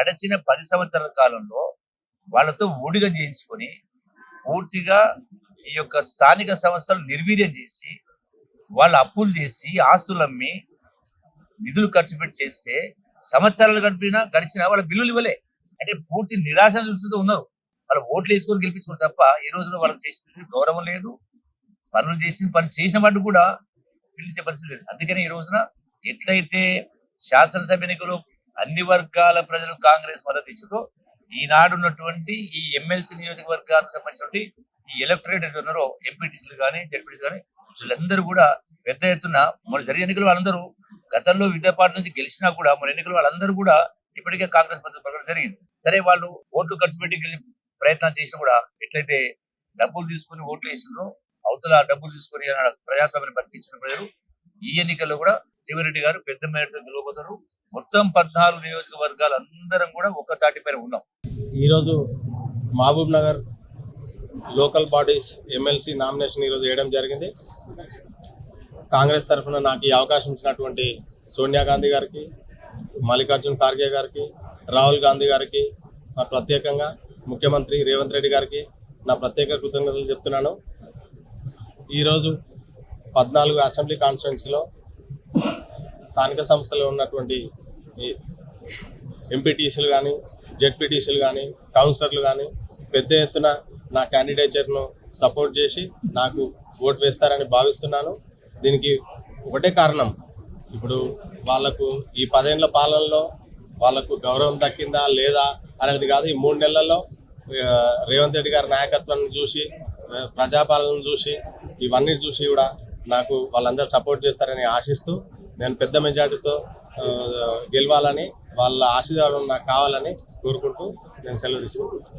గడిచిన పది సంవత్సరాల కాలంలో వాళ్ళతో ఊడిగా చేయించుకొని పూర్తిగా ఈ యొక్క స్థానిక సంస్థలు నిర్వీర్యం చేసి వాళ్ళ అప్పులు చేసి ఆస్తులు అమ్మి నిధులు ఖర్చు పెట్టి చేస్తే సంవత్సరాలు గడిపినా గడిచినా వాళ్ళ బిల్లులు ఇవ్వలే. అంటే పూర్తి నిరాశ చూస్తూ ఉన్నారు. వాళ్ళు ఓట్లు వేసుకొని గెలిపించుకున్నారు తప్ప ఈ రోజున వాళ్ళకి చేసిన గౌరవం లేదు. పనులు చేసిన పని చేసిన వాటి కూడా పిలిచే పరిస్థితి లేదు. అందుకని ఈ రోజున ఎట్లయితే శాసనసభ ఎన్నికలు అన్ని వర్గాల ప్రజలు కాంగ్రెస్ మద్దతు ఇచ్చారు ఈనాడు ఉన్నటువంటి ఈ ఎమ్మెల్సీ నియోజకవర్గానికి సంబంధించినటువంటి ఈ ఎలక్టరేట్ ఏదో ఉన్నారో ఎంపీటీసీలు కానీ జడ్పీటీసీ కానీ వీళ్ళందరూ కూడా పెద్ద ఎత్తున మన జరిగే ఎన్నికలు వాళ్ళందరూ గతంలో విద్యా నుంచి గెలిచినా కూడా మన ఎన్నికలు వాళ్ళందరూ కూడా ఇప్పటికే కాంగ్రెస్ మద్దతు ప్రకటన జరిగింది. సరే వాళ్ళు ఓట్లు ఖర్చు పెట్టి గెలి- ప్రయత్నం చేసినా కూడా ఎట్లయితే డబ్బులు తీసుకుని ఓట్లు వేసినారో అవతల డబ్బులు తీసుకుని ప్రజాస్వామ్యాన్ని బతికించిన ప్రజలు ఈ ఎన్నికల్లో కూడా రెడ్డి గారు పెద్ద మేరతో గెలవబోతారు మొత్తం పద్నాలుగు నియోజకవర్గాలు అందరం కూడా ఒక్క తాటి పైన ఉన్నాం. ఈరోజు Mahbub Nagar local bodies MLC nomination ఈరోజు వేయడం జరిగింది. కాంగ్రెస్ తరఫున నాకు ఈ అవకాశం ఇచ్చినటువంటి సోనియా గాంధీ గారికి మల్లికార్జున్ ఖార్గే గారికి రాహుల్ గాంధీ గారికి మరి ప్రత్యేకంగా ముఖ్యమంత్రి రేవంత్ రెడ్డి గారికి నా ప్రత్యేక కృతజ్ఞతలు చెప్తున్నాను. ఈరోజు పద్నాలుగు అసెంబ్లీ కాన్స్టిట్యున్సీలో స్థానిక సంస్థలో ఉన్నటువంటి ఈ ఎంపీటీసీలు కానీ జెడ్పీటీసీలు కానీ కౌన్సిలర్లు కానీ పెద్ద ఎత్తున నా క్యాండిడేచర్ను సపోర్ట్ చేసి నాకు ఓటు వేస్తారని భావిస్తున్నాను. దీనికి ఒకటే కారణం. ఇప్పుడు వాళ్ళకు ఈ పదేళ్ళ పాలనలో వాళ్ళకు గౌరవం దక్కిందా లేదా అనేది కాదు. ఈ మూడు నెలల్లో రేవంత్ రెడ్డి గారి నాయకత్వాన్ని చూసి ప్రజాపాలన చూసి ఇవన్నీ చూసి కూడా నాకు వాళ్ళందరూ సపోర్ట్ చేస్తారని ఆశిస్తూ నేను పెద్ద మెజార్టీతో గెలవాలని వాళ్ళ ఆశీర్వాదం నాకు కావాలని కోరుకుంటూ నేను సెలవు తీసుకుంటున్నాను.